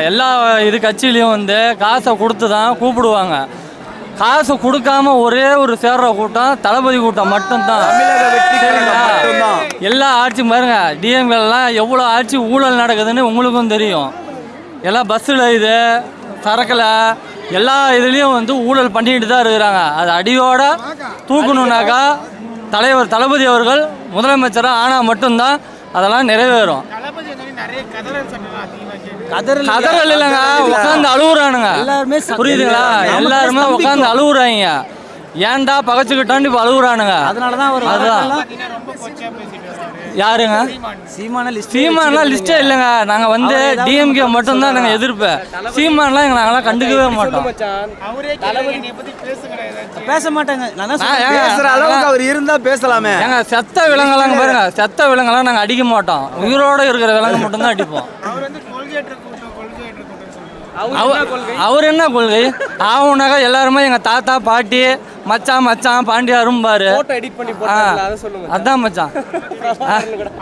எல்லா இது கட்சியிலையும் வந்து காசை கொடுத்து தான் கூப்பிடுவாங்க. காசு கொடுக்காம ஒரே ஒரு சேர்ற கூட்டம் தளபதி கூட்டம் மட்டும்தான். எல்லா ஆட்சி பாருங்க டிஎம்கெல்லாம் எவ்வளோ ஆட்சி ஊழல் நடக்குதுன்னு உங்களுக்கும் தெரியும். எல்லாம் பஸ்ஸில் இது சரக்கில் எல்லா இதுலேயும் வந்து ஊழல் பண்ணிட்டு தான் இருக்கிறாங்க. அது அடியோட தூக்கணுன்னாக்கா தலைவர் தளபதி அவர்கள் முதலமைச்சராக ஆனால் மட்டும்தான் அதெல்லாம் நிறைவேறும். கதறல் இல்லைங்க. உட்காந்து அழுகுறானுங்க எல்லாருமே புரியுதுங்களா? எல்லாருமே. உட்காந்து அழுகுறாங்க ஏன்டா பகச்சுக்கிட்டான்னு இப்போ அழுகுறானுங்க அதனால தான் அவர் அதுதான். யாருங்க? சீமான லிஸ்ட் சீமான்லாம் லிஸ்டே இல்லைங்க. நாங்கள் வந்து டிஎம்கே மட்டும்தான் நாங்கள் எதிர்ப்பு. சீமான்லாம் எங்க நாங்களாம் கண்டுக்கவே மாட்டோம். பேசுகிற பேச மாட்டாங்க. பேசுற அளவுக்கு அவர் இருந்தா பேசலாமே. ஏங்க செத்த விலங்கெல்லாம் பாருங்க. செத்த விலங்கெல்லாம் நாங்கள் அடிக்க மாட்டோம். உயிரோட இருக்கிற விலங்கு மட்டும்தான் அடிப்போம் அவர் வந்து கொள்கையற்ற கூட்டம் கொள்கையற்ற கூட்டம் சொல்றாரு அவ- அவர் என்ன கொள்கை? ஆவுனாக்கா எல்லாருமே எங்க தாத்தா பாட்டி மச்சான் மச்சான் பாண்டியாரும் பாரு. அதான் மச்சான்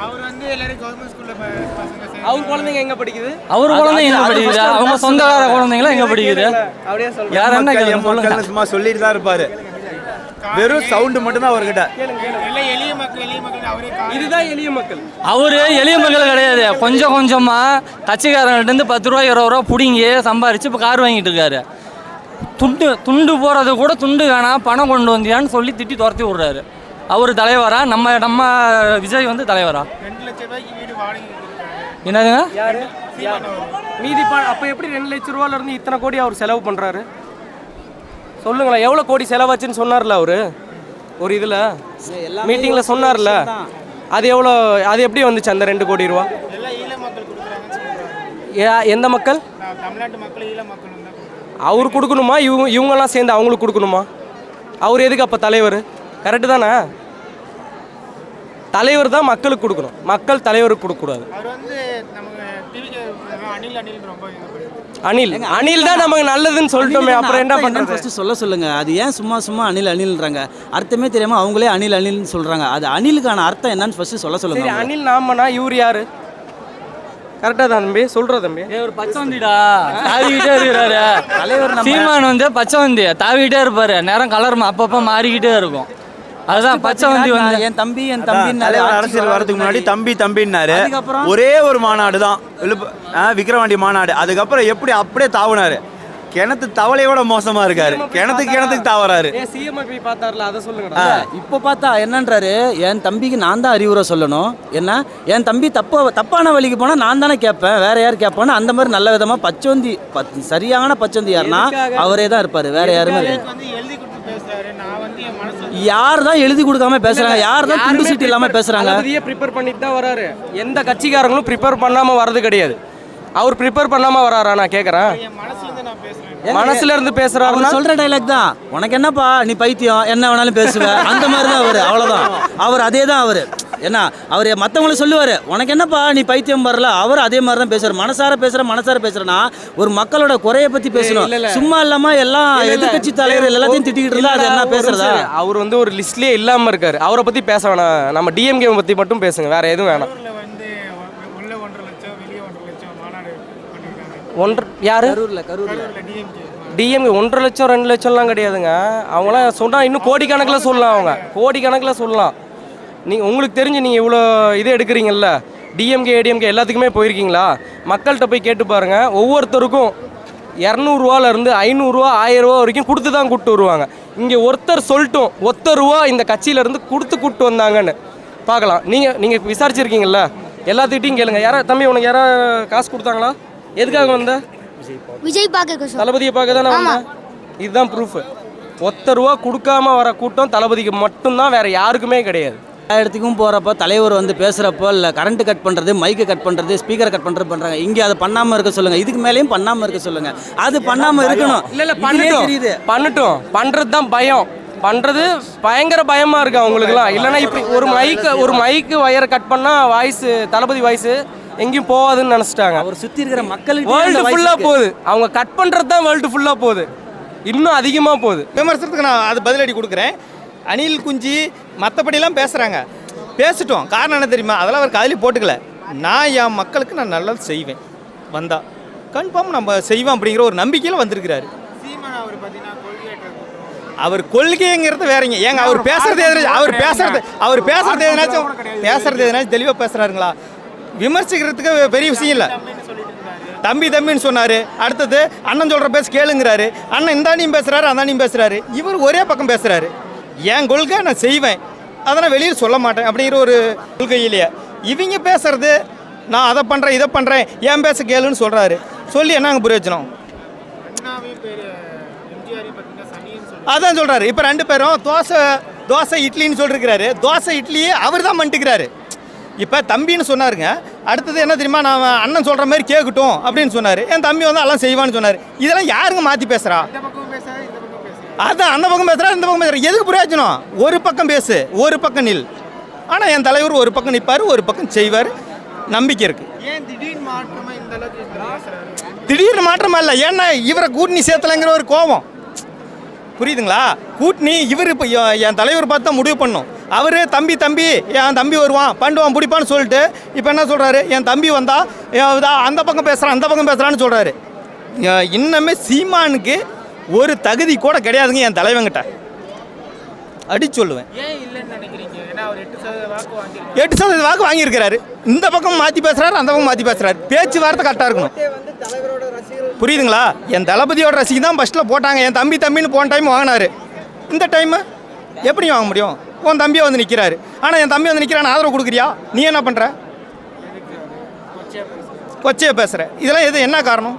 அவர் வந்து எல்லாரும் கவர்மெண்ட் ஸ்கூல்ல பசங்க சேர்ந்து அவங்க குழந்தைங்க எங்க படிக்குது? அவர் குழந்தை எங்க படிக்குது? அவங்க சொந்தக்கார குழந்தைங்களா எங்க படிக்குது? யார் என்ன சொல்லுங்க. சும்மா சொல்லிட்டு தான் இருப்பாரு. வெறும் சவுண்டு மட்டும்தான் அவர்கிட்ட. இதுதான் எளிய மக்கள். அவரு எளிய மக்கள் கிடையாது. கொஞ்சம் கொஞ்சமா கட்சிக்காரங்கள்ட்ட இருந்து பத்து ரூபா இருபது ரூபா பிடிங்கி சம்பாரிச்சு இப்போ கார் வாங்கிட்டு இருக்காரு. துண்டு துண்டு போறது கூட துண்டு வேணாம் பணம் கொண்டு வந்தியான்னு சொல்லி திட்டி துரத்தி விடுறாரு. அவர் தலைவரா? நம்ம நம்ம விஜய் வந்து தலைவரா? என்னதுங்க? யாரு? மீதி அப்ப எப்படி ரெண்டு லட்ச ரூபால இருந்து இத்தனை கோடி அவர் செலவு பண்றாரு? சொல்லுங்களேன் எவ்வளவு கோடி செலவாச்சுன்னு சொன்னார்ல அவரு? ஒரு இதுல? மீட்டிங்ல சொன்னார்ல. அது எவ்வளோ அது எப்படி வந்துச்சு அந்த ரெண்டு கோடி ரூபா? எந்த மக்கள்? அவர் கொடுக்கணுமா? இவங்க இவங்கெல்லாம் சேர்ந்து அவங்களுக்கு கொடுக்கணுமா? அவர் எதுக்கு அப்போ தலைவர்? கரெக்டு தானே? தலைவர் தான் மக்களுக்கு கொடுக்கணும். மக்கள் தலைவருக்கு கொடுக்கக்கூடாது. அணில் அணில். அனில் அனில் தான் நமக்கு நல்லதுன்னு சொல்லிட்டோமே அப்புறம் என்ன பண்ணுறது first சொல்ல சொல்லுங்க. அது ஏன் சும்மா சும்மா அணில் அணில்ன்றாங்க? அர்த்தமே தெரியாம அவங்களே அணில் அணில்னு சொல்றாங்க. அது அணிலுக்கான அர்த்தம் என்னன்னு ஃபர்ஸ்ட் சொல்ல சொல்லுங்க. அனில் நாமனா? இவர் யாரு? கரெக்டாக தான் தம்பி. சொல்கிற தம்பி. ஒரு பச்சவந்திடா. தாவிக்கிட்டே இருக்கிறாரு. தலைவர் நம்ம- சீமான் வந்து பச்சவந்தி. தாவிக்கிட்டே இருப்பாரு. நேரம் கலர் அப்பப்போ மாறிக்கிட்டே இருக்கும். அதுதான் பச்சவந்தி வந்து என் தம்பி என் தம்பி தலைவர் அரசியல் வரதுக்கு முன்னாடி தம்பி தம்பின்னாரு? ஒரே ஒரு மாநாடு தான் விக்கிரவாண்டி மாநாடு. அதுக்கப்புறம் எப்படி அப்படியே தாவுனாரு. கிணத்து தவளையோட மோசமா இருக்காரு. கிணத்துக்கு கிணத்துக்கு தாவறாரு. ஏ சிஎம் போய் பார்த்தார்ல அதை சொல்லுங்கடா. இப்போ பார்த்தா என்னன்றாரு? என் தம்பிக்கு நான் தான் அறிவுரை சொல்லணும். என்ன? என் தம்பி தப்ப தப்பான வழிக்கு போனால் நான் தானே கேட்பேன். வேற யார் கேட்பான்னு அந்த மாதிரி நல்ல விதமாக பச்சோந்தி பத் சரியான பச்சோந்தி யாருன்னா? அவரே தான் இருப்பார். வேற யாருமே யார் தான் எழுதி கொடுக்காம பேசுறாங்க? யார் தான் துண்டு சீட்டு இல்லாம பேசுறாங்க? தளபதியே ப்ரிப்பேர் பண்ணிட்டு தான் வராரு. எந்த கட்சிக்காரங்களும் ப்ரிப்பேர் பண்ணாம வர்றது கிடையாது. அவர் ப்ரிப்பேர் பண்ணாம வராரா? நான் கேட்குறேன் என் மனசுல இருந்து நான் பேசுறேன். மனசுல இருந்து பேசுறாருன்னா? அவர் சொல்ற டைலாக் தான். உனக்கு என்னப்பா? நீ பைத்தியம். என்ன வேணாலும் பேசுவ. அந்த மாதிரி தான் அவர். அவ்வளவுதான். அவர் அதே தான் அவர். என்ன அவர் மற்றவங்கள சொல்லுவார் உனக்கு என்னப்பா நீ பைத்தியம் வரல அவர் அதே மாதிரி தான் பேசுவார். மனசார பேசுற மனசார பேசுறனா ஒரு மக்களோட குறைய பத்தி பேசணும். சும்மா இல்லாம எல்லாம் எதிர்கட்சி தலைவர் எல்லாத்தையும் திட்டிக்கிட்டு இருந்தா அது என்ன பேசுறதா. அவர் வந்து ஒரு லிஸ்ட்லயே இல்லாம இருக்காரு. அவரை பத்தி பேச வேணாம். நம்ம டிஎம்கே பத்தி மட்டும் பேசுங்க. வேற எதுவும் வேணாம். ஒன்று யாரு? கரூர்ல டிஎம்கே டிஎம்கே ஒன்றரை லட்சம் ரெண்டு லட்சம்லாம் கிடையாதுங்க. அவங்களாம் சொன்னா இன்னும் கோடிக்கணக்கில் சொல்லலாம் அவங்க. கோடிக்கணக்கில் சொல்லலாம். நீங்கள் உங்களுக்கு தெரிஞ்சு நீங்கள் இவ்வளோ இது எடுக்கிறீங்கல்ல? டிஎம்கே ஏடிஎம்கே எல்லாத்துக்குமே போயிருக்கீங்களா? மக்கள்கிட்ட போய் கேட்டு பாருங்க. ஒவ்வொருத்தருக்கும் இரநூறுவாலேருந்து ஐநூறுரூவா ஆயிரரூவா வரைக்கும் கொடுத்து தான் கூப்பிட்டு வருவாங்க. இங்கே ஒருத்தர் சொல்லட்டும் ஒத்த ரூபா இந்த கட்சியிலேருந்து கொடுத்து கூப்பிட்டு வந்தாங்கன்னு. பார்க்கலாம். நீங்கள் நீங்கள் விசாரிச்சிருக்கீங்கல்ல? எல்லாத்துக்கிட்டையும் கேளுங்க. யாரா தம்பி உனக்கு யாரா காசு கொடுத்தாங்களா? எதுக்காக வந்த? விஜய் பார்க்க தளபதியை பார்க்க தானே வந்தேன் இதுதான் ப்ரூஃப் ஒத்த ரூபா கொடுக்காம வர கூட்டம் தளபதிக்கு மட்டும்தான் வேற யாருக்குமே கிடையாது. இடத்துக்கும் போகிறப்ப தலைவர் வந்து பேசுகிறப்போ இல்லை கரண்ட் கட் பண்ணுறது மைக்கை கட் பண்ணுறது ஸ்பீக்கரை கட் பண்ணுறது பண்ணுறாங்க இங்கே அதை பண்ணாமல் இருக்க சொல்லுங்கள் இதுக்கு மேலேயும் பண்ணாமல் இருக்க சொல்லுங்கள் அது பண்ணாமல் இருக்கணும். இல்ல இல்ல பண்ணட்டும். தெரியுது. பண்ணட்டும். பண்றது தான் பயம். பண்றது பயங்கர பயமா இருக்கு அவங்களுக்குலாம் இல்லைன்னா இப்படி ஒரு மைக்கு ஒரு மைக்கு வயரை கட் பண்ணா வாய்ஸ் தளபதி வாய்ஸ் எங்கேயும் போகாதுன்னு நினைச்சிட்டாங்க. அவர் சுற்றி இருக்கிற மக்களுக்கு வேர்ல்டு ஃபுல்லா போகுது. அவங்க கட் பண்றது தான் வேர்ல்டு ஃபுல்லா போகுது. இன்னும் அதிகமா போகுது. விமர்சனத்துக்கு நான் அது பதிலடி கொடுக்குறேன். அனில் குஞ்சி மற்றபடிலாம் பேசுகிறாங்க பேசிட்டோம். காரணம் என்ன தெரியுமா? அதெல்லாம் அவர் காதலி போட்டுக்கல. நான் என் மக்களுக்கு நான் நல்லது செய்வேன். வந்தா. கன்ஃபார்ம் நம்ம செய்வோம் அப்படிங்கிற ஒரு நம்பிக்கையில் வந்திருக்கிறாரு. அவர் கொள்கைங்கிறது வேறங்க. ஏங்க அவர் பேசுறது எது அவர் பேசுறது அவர் பேசுறது எதனாச்சும் பேசுறது எதனாச்சும் தெளிவாக பேசுறாருங்களா? விமர்சிக்கிறதுக்கு பெரிய விஷயம் இல்லை. தம்பி தம்பின்னு சொன்னாரு. அடுத்தது அண்ணன் சொல்ற பேச கேளுங்கிறாரு. அண்ணன் இந்தாண்டியும் பேசுறாரு அந்தாண்டியும் பேசுறாரு. இவர் ஒரே பக்கம் பேசுறாரு. என் கொள்கை நான் செய்வேன். அதை நான் வெளியில் சொல்ல மாட்டேன். அப்படிங்கிற ஒரு கொள்கையிலேயே. இவங்க பேசுறது நான் அதை பண்ணுறேன் இதை பண்ணுறேன் ஏன் பேச கேளுன்னு சொல்கிறாரு சொல்லி என்னங்க பிரயோஜனம் அதான் சொல்றாரு. இப்போ ரெண்டு பேரும் தோசை தோசை இட்லின்னு சொல்லிருக்கிறாரு. தோசை இட்லியே அவர் தான் பண்ணிட்டுக்கிறாரு இப்போ தம்பின்னு சொன்னாருங்க. அடுத்தது என்ன தெரியுமா? நான் அண்ணன் சொல்கிற மாதிரி கேட்கட்டும் அப்படின்னு சொன்னார். என் தம்பி வந்து எல்லாம் செய்வான்னு சொன்னார். இதெல்லாம் யாருங்க மாற்றி பேசுகிறா அதான் அந்த பக்கம் பேசுகிறா இந்த பக்கம் பேசுகிறா எதுக்கு பிரயோஜனம்? ஒரு பக்கம் பேசு ஒரு பக்கம் நில். ஆனால் என் தலைவர் ஒரு பக்கம் நிற்பார் ஒரு பக்கம் செய்வார். நம்பிக்கை இருக்குது திடீர்னு மாற்றமா இல்லை. ஏன்னா இவரை கூட்டணி சேர்த்தலைங்கிற ஒரு கோபம். புரியுதுங்களா? கூட்டணி இவர் இப்போ என் தலைவர் பார்த்து தான் முடிவு பண்ணும். அவர் தம்பி தம்பி என் தம்பி வருவான் பண்ணுவான் பிடிப்பான்னு சொல்லிட்டு இப்போ என்ன சொல்கிறாரு என் தம்பி வந்தா என் இதா அந்த பக்கம் பேசுகிறான் அந்த பக்கம் பேசுகிறான்னு சொல்கிறாரு இன்னமே சீமானுக்கு ஒரு தகுதி கூட கிடையாதுங்க என் தலைவங்கிட்ட அடிச்சு சொல்லுவேன். ஏன் இல்லைன்னு நினைக்கிறீங்க? ஏன்னா அவர் எட்டு சதவீத வாக்கு வாங்கியிருக்கிறாரு. இந்த பக்கம் மாற்றி பேசுகிறாரு அந்த பக்கம் மாற்றி பேசுகிறாரு பேச்சுவார்த்தை கரெக்டாக இருக்கணும். புரியுதுங்களா? என் தளபதியோட ரசிகை தான் ஃபஸ்ட்டில் போட்டாங்க. என் தம்பி தம்பின்னு போன டைம் வாங்கினாரு. இந்த டைமு எப்படி வாங்க முடியும்? உன் தம்பியை வந்து நிற்கிறாரு ஆனால் என் தம்பி வந்து நிற்கிறான்னு ஆதரவு கொடுக்குறியா? நீ என்ன பண்ணுற கொச்சையை பேசுகிற இதெல்லாம் எது என்ன காரணம்?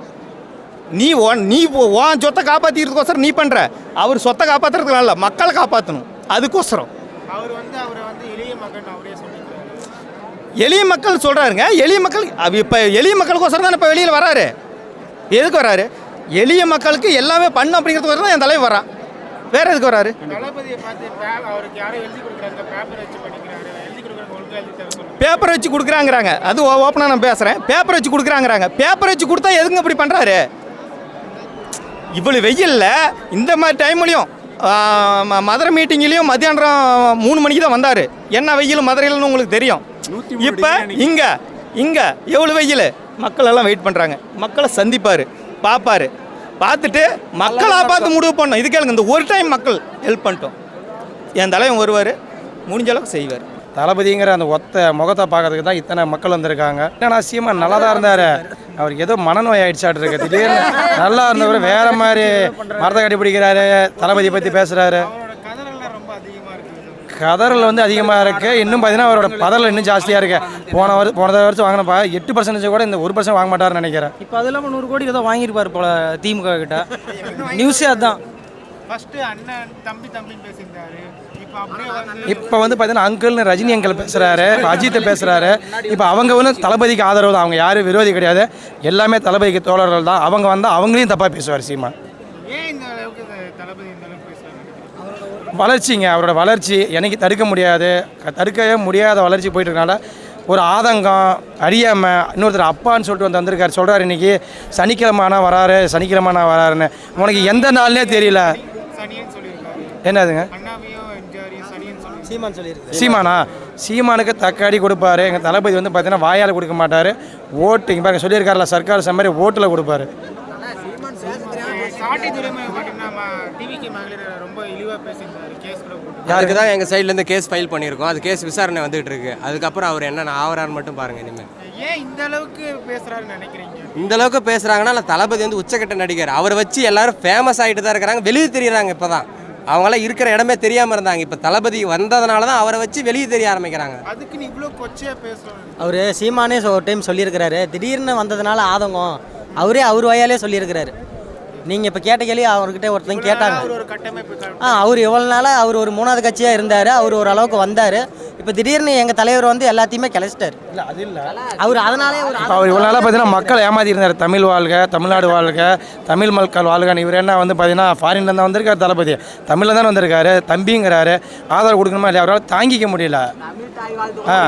நீ உன் நீ உன் சொத்தை காப்பாற்றிக்கிறதுக்கோசரம் நீ பண்ணுற அவர் சொத்தை காப்பாற்றுறதுக்கு இல்லை மக்களை காப்பாற்றணும் அதுக்கோசரம். அவர் வந்து அவரை வந்து எளிய மகன் அவரே சொல்லிக்கிறாரு. எளிய மக்கள் சொல்கிறாருங்க எளிய மக்கள் இப்போ எளிய மக்களுக்கோசரம் தான் இப்போ வெளியில் வராரு? எதுக்கு வராரு? எளிய மக்களுக்கு எல்லாமே பண்ணு அப்படிங்கிறதுக்கோசரம் தான் என் தலைவர் வரான். வேற எதுக்கு வராரு? பேப்பர் வச்சு பேப்பர் கொடுக்குறாங்கிறாங்க. அது ஓப்பனாக நான் பேசுகிறேன் பேப்பர் வச்சு கொடுக்குறாங்கிறாங்க. பேப்பர் வச்சு கொடுத்தா எதுங்க இப்படி பண்ணுறாரு இவ்வளோ வெயில்ல இந்த மாதிரி டைம்லையும் மதுரை மீட்டிங்லேயும் மத்தியானம் மூணு மணிக்கு தான் வந்தார். என்ன வெயில் மதுரையில்னு உங்களுக்கு தெரியும்? இப்போ இங்கே இங்கே எவ்வளோ வெயில்? மக்கள் எல்லாம் வெயிட் பண்ணுறாங்க மக்களை சந்திப்பார் பார்ப்பாரு பார்த்துட்டு மக்களாக பார்த்து முடிவு பண்ணோம் இது கேளுங்க இந்த ஒரு டைம் மக்கள் ஹெல்ப் பண்ணிட்டோம். என் தலைவன் வருவார் முடிஞ்ச அளவுக்கு செய்வார். தளபதிங்கிற அந்த ஒத்த முகத்தை பார்க்கறதுக்கு தான் இத்தனை மக்கள் வந்திருக்காங்க. ஏன்னா சீமான் நல்லா தான் இருந்தார்? அவருக்கு ஏதோ மனநோய் ஆயிடுச்சாட்டு இருக்கு. திடீர்னு நல்லா இருந்தவர் வேற மாதிரி மரத்தை கட்டிப்பிடிக்கிறாரு தளபதி பற்றி பேசுகிறாரு இருக்குது கதறல் வந்து அதிகமாக இருக்குது இன்னும் பார்த்தீங்கன்னா அவரோட பதறல் இன்னும் ஜாஸ்தியாக இருக்கு. போன வருஷம் போன வருஷம் வாங்கினப்பா எட்டு பர்சன்டேஜ் கூட இந்த ஒரு பர்சன்ட் வாங்க மாட்டாருன்னு நினைக்கிறேன். இப்போ அது இல்லாமல் நூறு கோடி ஏதோ வாங்கியிருப்பார் போல திமுக கிட்ட. நியூஸே அதான். ஃபர்ஸ்ட் அண்ணன் தம்பி தம்பின்னு பேசியிருந்தாரு. இப்போ வந்து பார்த்தீங்கன்னா அங்கிள்னு ரஜினி அங்கிள் பேசுகிறாரு இப்போ அஜித்தை பேசுகிறாரு இப்போ அவங்க வந்து தளபதிக்கு ஆதரவு தான். அவங்க யாரும் விரோதி கிடையாது. எல்லாமே தளபதிக்கு தோழர்கள் தான். அவங்க வந்தால் அவங்களையும் தப்பாக பேசுவார் பேசுறாங்க வளர்ச்சிங்க. அவரோட வளர்ச்சி என்னைக்கு தடுக்க முடியாது. தடுக்கவே முடியாத வளர்ச்சி போயிட்டு இருக்கனால ஒரு ஆதங்கம் அறியாமை இன்னொருத்தர் அப்பான்னு சொல்லிட்டு வந்து வந்திருக்காரு சொல்கிறாரு இன்னைக்கு சனிக்கிழமை ஆனால் வராரு சனிக்கிழமை ஆனால் வராருன்னு. உனக்கு எந்த நாள்னே தெரியல. என்னதுங்க? சீமான் சொல்லியிருக்கு சீமானா? சீமானுக்கு தக்காடி கொடுப்பாரு. எங்கள் தளபதி வந்து பார்த்தீங்கன்னா வாயால் கொடுக்க மாட்டார். ஓட்டு இங்கே பாருங்க சொல்லியிருக்காருல சர்க்கார் சம்மரி ஓட்டில் கொடுப்பாரு. யாருக்கு தான் எங்கள் சைட்லேருந்து கேஸ் ஃபைல் பண்ணியிருக்கோம். அது கேஸ் விசாரணை வந்துகிட்டு இருக்கு. அதுக்கப்புறம் அவர் என்ன ஆவறான்னு மட்டும் பாருங்கள் இனிமேல் ஏன் இந்த அளவுக்கு பேசுறாருன்னு நினைக்கிறீங்க? இந்த அளவுக்கு பேசுகிறாங்கன்னா நான் தளபதி வந்து உச்சக்கட்ட நடிகர். அவரை வச்சு எல்லாரும் ஃபேமஸ் ஆகிட்டு தான் இருக்கிறாங்க. வெளியே தெரியுறாங்க இப்போ தான் அவங்களாம் இருக்கிற இடமே தெரியாமல் இருந்தாங்க. இப்போ தளபதி வந்ததுனால தான் அவரை வச்சு வெளியே தெரிய ஆரம்பிக்கிறாங்க. அதுக்கு நீ இவ்வளோ கொச்சையாக பேசுறாரு அவர் சீமானே ஒரு டைம் சொல்லியிருக்கிறாரு. திடீர்னு வந்ததுனால ஆதங்கம். அவரே அவர் வாயாலே சொல்லியிருக்கிறாரு. நீங்கள் இப்போ கேட்ட கேள்வி அவர்கிட்ட ஒருத்தங்க கேட்டாங்க. ஆ அவர் எவ்வளோ நாளாக அவர் ஒரு மூணாவது கட்சியாக இருந்தார். அவர் ஒரு அளவுக்கு வந்தார். இப்போ திடீர்னு எங்கள் தலைவர் வந்து எல்லாத்தையுமே கிளச்சிட்டார். இல்லை அது இல்லை. அவர் அதனாலே அவர் இவ்வளோ நாளாக பார்த்தீங்கன்னா மக்கள் ஏமாத்தி இருந்தார். தமிழ் வாழ்க தமிழ்நாடு வாழ்க தமிழ் மக்கள் வாழ்கன்னு இவர் என்ன வந்து பார்த்தீங்கன்னா ஃபாரின்ல தான் வந்திருக்காரு தளபதி. தமிழில் தான் வந்திருக்காரு. தம்பிங்கிறாரு. ஆதரவு கொடுக்கணுமா இல்லையா? அவரால் தாங்கிக்க முடியல. ஆ.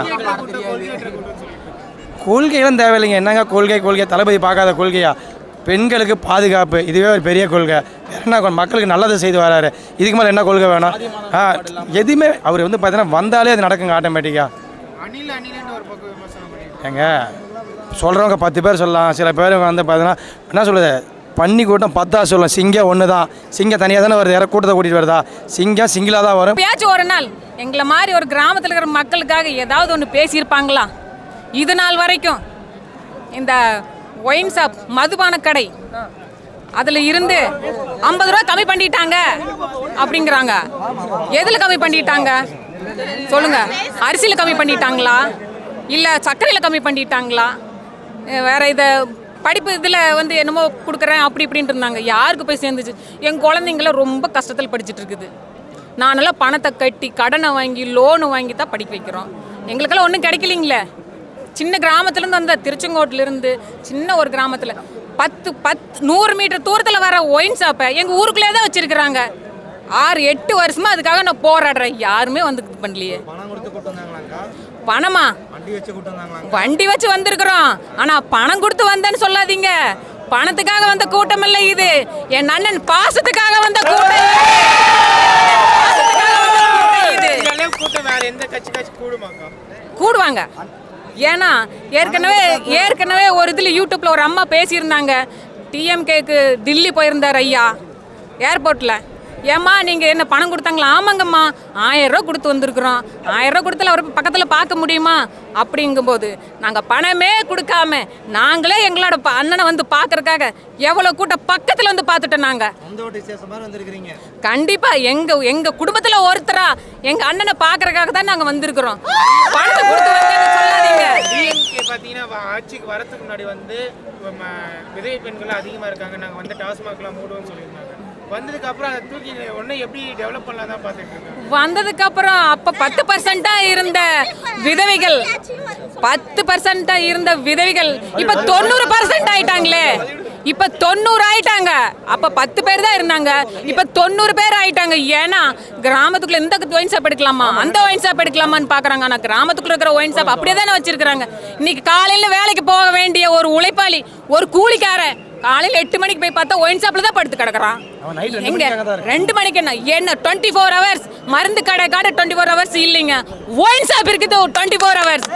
கொள்கைகளும் தேவையில்லைங்க. என்னங்க கொள்கை கொள்கை? தளபதி பார்க்காத கொள்கையா? பெண்களுக்கு பாதுகாப்பு. இதுவே ஒரு பெரிய கொள்கை. என்ன கொ- மக்களுக்கு நல்லது செய்து வராரு. இதுக்கு மேலே என்ன கொள்கை வேணும்? ஆ எதுவுமே அவர் வந்து பார்த்தீங்கன்னா வந்தாலே அது நடக்குங்க ஆட்டோமேட்டிக்காக ஏங்க சொல்கிறவங்க பத்து பேர் சொல்லலாம். சில பேர் வந்து பார்த்தீங்கன்னா என்ன சொல்லுது பன்னி கூட்டம் பத்தா சொல்லலாம் சிங்கம் ஒன்று தான் சிங்கம் தனியாக தானே வருது. யாரோ கூட்டத்தை கூட்டிகிட்டு வருதா? சிங்கம் சிங்கிளாக தான் வரும். எப்பயாச்சும் ஒரு நாள் எங்களை மாதிரி ஒரு கிராமத்தில் இருக்கிற மக்களுக்காக ஏதாவது ஒன்று பேசியிருப்பாங்களா? இது நாள் வரைக்கும். இந்த ஒயின் ஷாப் மதுபான கடை. அதில் இருந்து ஐம்பது ரூபா கம்மி பண்ணிட்டாங்க அப்படிங்கிறாங்க. எதில் கம்மி பண்ணிட்டாங்க? சொல்லுங்க. அரிசியில் கம்மி பண்ணிட்டாங்களா? இல்லை சர்க்கரையில் கம்மி பண்ணிட்டாங்களா? வேற இதை படிப்பு இதில் வந்து என்னமோ கொடுக்குறேன் அப்படி இப்படின்ட்டு இருந்தாங்க. யாருக்கு போய் சேர்ந்துச்சு? என் குழந்தைங்களாம் ரொம்ப கஷ்டத்தில் படிச்சுட்டு இருக்குது. நானெல்லாம் பணத்தை கட்டி கடனை வாங்கி லோனு வாங்கி தான் படிக்க வைக்கிறோம். எங்களுக்கெல்லாம் ஒன்றும் கிடைக்கலிங்களே? சின்ன கிராமத்துலேருந்து வந்த திருச்செங்கோட்டிலேருந்து சின்ன ஒரு கிராமத்தில். பத்து பத்து நூறு மீட்டர் தூரத்தில் வர ஒயின் ஷாப்பை எங்கள் ஊருக்குள்ளே தான் வச்சுருக்குறாங்க. ஆறு எட்டு வருஷமா அதுக்காக நான் போராடுறேன். யாருமே வந்து இது பண்ணலையே. பணமா வண்டி வச்சு வந்திருக்கிறோம். ஆனா பணம் கொடுத்து வந்தேன்னு சொல்லாதீங்க. பணத்துக்காக வந்த கூட்டம் இல்ல இது. என் அண்ணன் பாசத்துக்காக வந்த கூட்டம் வேற எந்த கட்சி கட்சி கூடுவாங்க. ஏன்னா ஏற்கனவே ஏற்கனவே ஒரு இதில் யூடியூப்பில் ஒரு அம்மா பேசியிருந்தாங்க. டிஎம்கேக்கு தில்லி போயிருந்தார் ஐயா ஏர்போர்ட்டில் ஏம்மா நீங்கள் என்ன பணம் கொடுத்தாங்களா? ஆமாங்கம்மா. ஆயிரம் ரூபா கொடுத்து வந்திருக்கிறோம். ஆயிரம் ரூபா கொடுத்துல அவர் பக்கத்தில் பார்க்க முடியுமா? அப்படிங்கும்போது நாங்கள் பணமே கொடுக்காம நாங்களே எங்களோட ப- அண்ணனை வந்து பார்க்கறதுக்காக எவ்வளோ கூட்டம் பக்கத்தில் வந்து பார்த்துட்டோம் நாங்கள் கண்டிப்பாக எங்கள் எங்கள் குடும்பத்தில் ஒருத்தரா எங்கள் அண்ணனை பார்க்கறதுக்காக தான் நாங்கள் வந்திருக்கிறோம். பணத்தை கொடுத்து வந்தேன்னு சொல்லாதீங்க. டிஎம்கே பார்த்தீங்கன்னா வ- ஆட்சிக்கு வரதுக்கு முன்னாடி வந்து ம, விதவை பெண்கள் அதிகமாக இருக்காங்க. நாங்கள் வந்து டாஸ்மாக்லாம் மூடுவோம்னு சொல்லியிருந்தாங்க. வந்ததுக்கு அப்புறம் அதை தூக்கி உடனே எப்படி டெவலப் பண்ணலாம் தான் பார்த்துட்டு அப்ப பத்து பர்சன்டா இருந்த விதவைகள் பத்து பர்சன்டா இருந்த விதவைகள் இப்ப தொண்ணூறு பர்சன்ட் ஆயிட்டாங்களே. இப்ப தொண்ணூறு ஆயிட்டாங்க. அப்ப பத்து பேர் தான் இருந்தாங்க. இப்ப தொண்ணூறு பேர் ஆயிட்டாங்க. ஏன்னா கிராமத்துக்குள்ள இந்த ஒயின் ஷாப் எடுக்கலாமா? அந்த ஒயின் ஷாப் எடுக்கலாமான்னு பாக்குறாங்க. ஆனா கிராமத்துக்குள்ள இருக்கிற ஒயின் ஷாப் அப்படியே தானே வச்சிருக்காங்க இன்னைக்கு காலையில வேலைக்கு போக வேண்டிய ஒரு உழைப்பாளி ஒரு கூலிக்காரன் காலையில எட்டு மணிக்கு போய் பார்த்தா ஒயின் ஷாப்ல தான் படுத்து கிடக்குறான். எங்க? ரெண்டு மணிக்கு என்ன? என்ன? டுவெண்ட்டி ஃபோர் ஹவர்ஸ் மருந்து கடை கடை டுவெண்ட்டி ஃபோர் ஹவர்ஸ் இல்லைங்க. ஒயின் ஷாப் இருக்குது டுவெண்ட்டி ஃபோர் ஹவர்ஸ்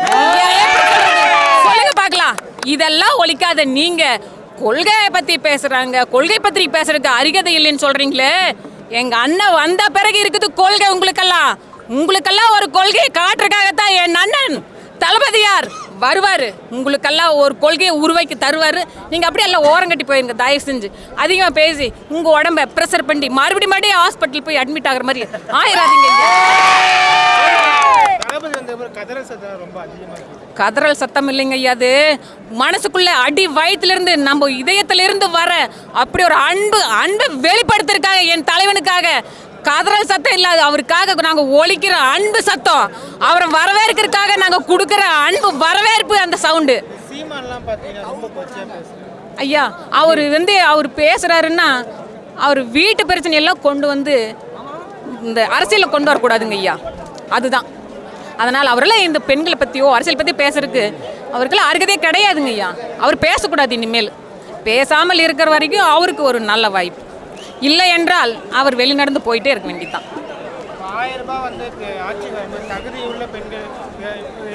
சொல்லுங்க பார்க்கலாம். இதெல்லாம் ஒழிக்காத நீங்க. கொள்கையை பத்தி பேசுறாங்க. கொள்கை பத்தி பேசுறதுக்கு அருகதை இல்லைன்னு சொல்றீங்களே. எங்க அண்ணன் வந்த பிறகு இருக்குது கொள்கை உங்களுக்கெல்லாம். உங்களுக்கெல்லாம் ஒரு கொள்கையை காட்டுறதுக்காகத்தான் என் அண்ணன் தளபதியார் வருவார். உங்களுக்கெல்லாம் ஒரு கொள்கையை உருவாக்கி தருவார். நீங்கள் அப்படியே எல்லாம் ஓரங்கட்டி போயிருங்க தயவு செஞ்சு. அதிகமாக பேசி உங்கள் உடம்ப ப்ரெஷர் பண்ணி மறுபடியும் மறுபடியும் ஹாஸ்பிட்டல் போய் அட்மிட் ஆகுற மாதிரி ஆயிராதீங்க. கதறல் சத்தம் இல்லைங்க ஐயா அது. மனசுக்குள்ள அடி வயித்துல இருந்து நம்ம இதயத்துல இருந்து வர அப்படி ஒரு அன்பு அன்பை வெளிப்படுத்துறதுக்காக என் தலைவனுக்காக. கதறல் சத்தம் இல்லாத அவருக்காக நாங்க ஒலிக்கிற அன்பு சத்தம் அவரை வரவேற்கிறதுக்காக நாங்க கொடுக்கிற அன்பு வரவேற்பு அந்த சவுண்டு ஐயா அவர் வந்து அவர் பேசுறாருன்னா அவர் வீட்டு பிரச்சனை எல்லாம் கொண்டு வந்து இந்த அரசியலில் கொண்டு வரக்கூடாதுங்க ஐயா. அதுதான். அதனால் அவரெல்லாம் இந்த பெண்களை பற்றியோ அரசியல் பற்றி பேசுறதுக்கு அவருக்கெல்லாம் அருகதே கிடையாதுங்க ஐயா. அவர் பேசக்கூடாது இனிமேல். பேசாமல் இருக்கிற வரைக்கும் அவருக்கு ஒரு நல்ல வாய்ப்பு. இல்லை என்றால் அவர் வெளிநடந்து போயிட்டே இருக்க வேண்டியதுதான். ஆயிரம் ரூபாய் வந்து தகுதி உள்ள பெண்கள்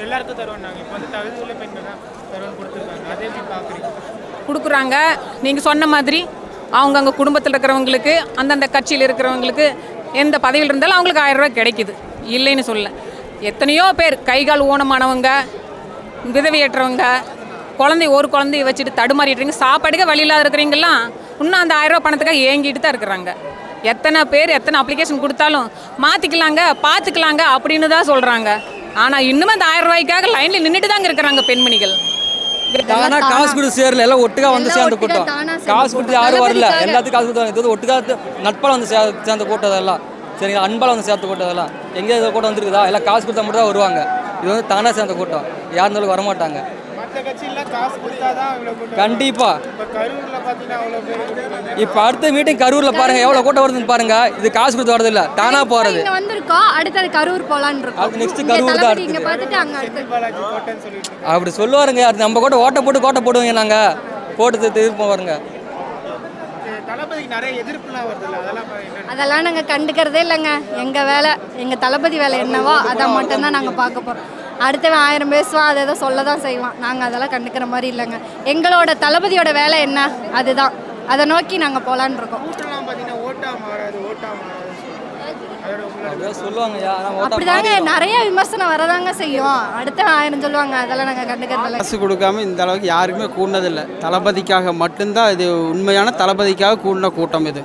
எல்லாருக்கும் தருவாங்க இப்போ வந்து தகுதி உள்ள பெண்கள் தான் தருவாங்க கொடுத்துருக்காங்க. அதே எப்படி பார்க்குறீங்க கொடுக்குறாங்க. நீங்கள் சொன்ன மாதிரி அவங்கவுங்க குடும்பத்தில் இருக்கிறவங்களுக்கு அந்தந்த கட்சியில் இருக்கிறவங்களுக்கு எந்த பதவியில் இருந்தாலும் அவங்களுக்கு ஆயிரம் ரூபாய் கிடைக்குது. இல்லைன்னு சொல்ல எத்தனையோ பேர் கை கால் ஊனமானவங்க விதவையற்றவங்க குழந்தை ஒரு குழந்தைய வச்சுட்டு தடுமாறிட்டு இருக்கீங்க. சாப்பாடுக்கு வழி இல்லாத இருக்கிறீங்கலாம் இன்னும் அந்த ஆயிரம் ரூபாய் பணத்துக்காக ஏங்கிட்டு தான் இருக்கிறாங்க. எத்தனை பேர் எத்தனை அப்ளிகேஷன் கொடுத்தாலும் மாற்றிக்கலாங்க பார்த்துக்கலாங்க அப்படின்னு தான் சொல்கிறாங்க ஆனால் இன்னும் அந்த ஆயிரம் ரூபாய்க்காக லைனில் நின்றுட்டு தாங்க இருக்கிறாங்க பெண்மணிகள். தானா காசு கொடுத்து சேரல எல்லாம் ஒட்டுக்கா வந்து சேர்ந்த கூட்டம். சேர்ந்த காசு கொடுத்து யாரும் வரல. எல்லாத்துக்கும் காசு கொடுத்தாங்க இது ஒட்டுக்கா நட்பால் வந்து சேர்ந்த கூட்டம் இதெல்லாம் சரிங்களா? அன்பால் வந்து சேர்த்த கூட்டம் இதெல்லாம் எங்கே இதில் கூட்டம் வந்துருக்குதா? எல்லாம் காசு கொடுத்தா மட்டும் தான் வருவாங்க. இது வந்து தானா சேர்ந்த கூட்டம். யார் இருந்தாலும் வரமாட்டாங்க. மற்ற கட்சியெல்லாம் காசு கொடுத்தா தான் கண்டிப்பா. இப்போ கரூரில் பார்த்தீங்கன்னா அவ்வளோ பேர் கொடுக்குறாங்க இப்போ அடுத்த மீட்டிங் கரூரில் பாருங்க எவ்வளோ கூட்டம் வருதுன்னு பாருங்க. இது காசு கொடுத்து வரது இல்லை தானா போகிறது இங்க வந்திருக்கோம் அடுத்தது கரூர் போலான்னு இருக்கோம். இங்க கரூர் தான் இங்க. பார்த்துட்டு அங்க அடுத்து. பாலாஜி கோட்டைன்னு சொல்லிட்டு இருக்காங்க. அப்படி சொல்லுவாருங்க அது நம்ம கூட ஓட்ட போட்டு கோட்டை போடுவோங்க நாங்கள் போட்டு திருப்பம் வருங்க இது தளபதிக்கு நிறைய எதிர்ப்புலாம் வருதுல்ல அதெல்லாம் அதெல்லாம் நாங்க கண்டுக்கிறதே இல்லைங்க. எங்க வேலை எங்க தளபதி வேலை என்னவோ அதை மட்டும்தான் நாங்க பார்க்க போறோம். அடுத்தவன் ஆயிரம் பேசுவான் அதை ஏதோ சொல்ல தான் செய்வான். நாங்கள் அதெல்லாம் கண்டுக்கிற மாதிரி இல்லைங்க. எங்களோட தளபதியோட வேலை என்ன? அதுதான். அதை நோக்கி நாங்கள் போகலான் இருக்கோம். அப்படிதாங்க நிறைய விமர்சனம் வரதாங்க செய்யும். அடுத்தவன் ஆயிரம் சொல்லுவாங்க அதெல்லாம் நாங்கள் கண்டுக்கிறது இல்லை காசு கொடுக்காம இந்த அளவுக்கு யாருக்குமே கூடினதில்லை. தளபதிக்காக மட்டும்தான் இது உண்மையான தளபதிக்காக கூடின கூட்டம் இது.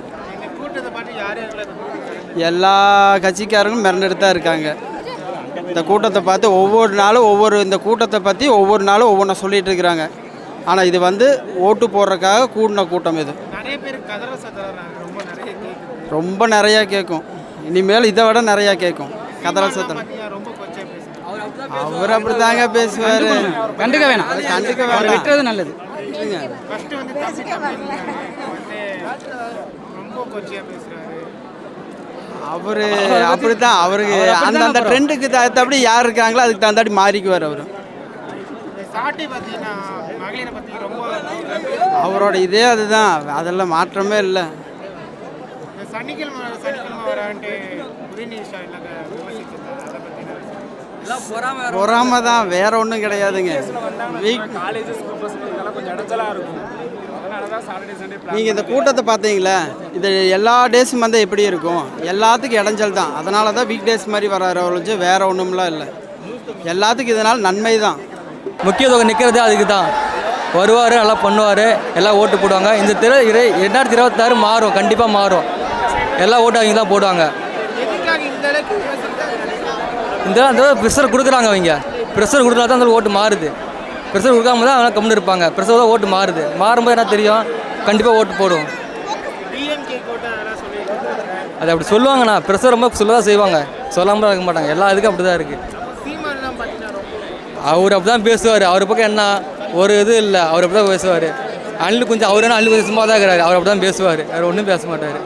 எல்லா கட்சிக்காரங்களும் மிரண்டுட்டு தான் இருக்காங்க. இந்த கூட்டத்தை பார்த்து ஒவ்வொரு நாளும் ஒவ்வொரு இந்த கூட்டத்தை பற்றி ஒவ்வொரு நாளும் ஒவ்வொன்றா சொல்லிட்டு இருக்கிறாங்க. ஆனால் இது வந்து ஓட்டு போடுறதுக்காக கூடின கூட்டம் இது. ரொம்ப நிறைய கேட்குது ரொம்ப நிறையா கேட்கும் இனிமேல் இதை விட நிறையா கேட்கும் கதறல் சத்தம் பேசுறாங்க அவர் அப்படி தாங்க பேசுவார். கண்டுக்க வேணாம். கண்டுக்க வேணாம். விட்டுறது நல்லது. ரொம்ப அவர் அப்படி தான் அவருக்கு அந்தந்த ட்ரெண்டுக்கு தகுந்தபடி யார் இருக்காங்களோ அதுக்கு தகுந்தாடி மாறிக்குவார் அவர். அவரோட இதே அதுதான் அதெல்லாம் மாற்றமே இல்லை. பொறாம தான் வேற ஒன்றும் கிடையாதுங்க. வீக் நீங்கள் இந்த கூட்டத்தை பார்த்தீங்களா இது எல்லா டேஸும் வந்து எப்படி இருக்கும்? எல்லாத்துக்கும் இடைஞ்சல் தான். அதனால தான் வீக் டேஸ் மாதிரி வராரு ஒழிஞ்சு வேற ஒன்றும்லாம் இல்லை. எல்லாத்துக்கும் இதனால் நன்மை தான். முக்கியத்துவம் நிற்கிறது அதுக்கு தான். வருவார் நல்லா பண்ணுவார் எல்லாம் ஓட்டு போடுவாங்க. இந்த திரு இரு ரெண்டாயிரத்தி இருபத்தாறு மாறும் கண்டிப்பாக மாறும். எல்லா ஓட்டு அவங்க தான் போடுவாங்க. இந்த அந்த ப்ரெஷர் கொடுக்குறாங்க அவங்க. ப்ரெஷர் கொடுத்தா தான் அந்த ஓட்டு மாறுது. ப்ரெஷர் கொடுக்காம தான் அவங்க கம்முன்னு இருப்பாங்க. ப்ரெஷர் தான் ஓட்டு மாறுது. மாறும்போது என்ன தெரியும்? கண்டிப்பாக ஓட்டு போடும் அது அப்படி சொல்லுவாங்கண்ணா. ப்ரெஷர் ரொம்ப சொல்ல தான் செய்வாங்க சொல்லாமல் இருக்க மாட்டாங்க. எல்லா இதுக்கும் அப்படி தான் இருக்குது அவர் அப்படி தான் பேசுவார். அவர் பக்கம் என்ன? ஒரு இது இல்லை. அவர் அப்படி தான் பேசுவார். அள்ளு கொஞ்சம் அவர் என்ன அள்ளு கொஞ்சம் சும்மா தான் இருக்கிறாரு. அவர் அப்படி தான் பேசுவார். அவர் ஒன்றும் பேச மாட்டார்.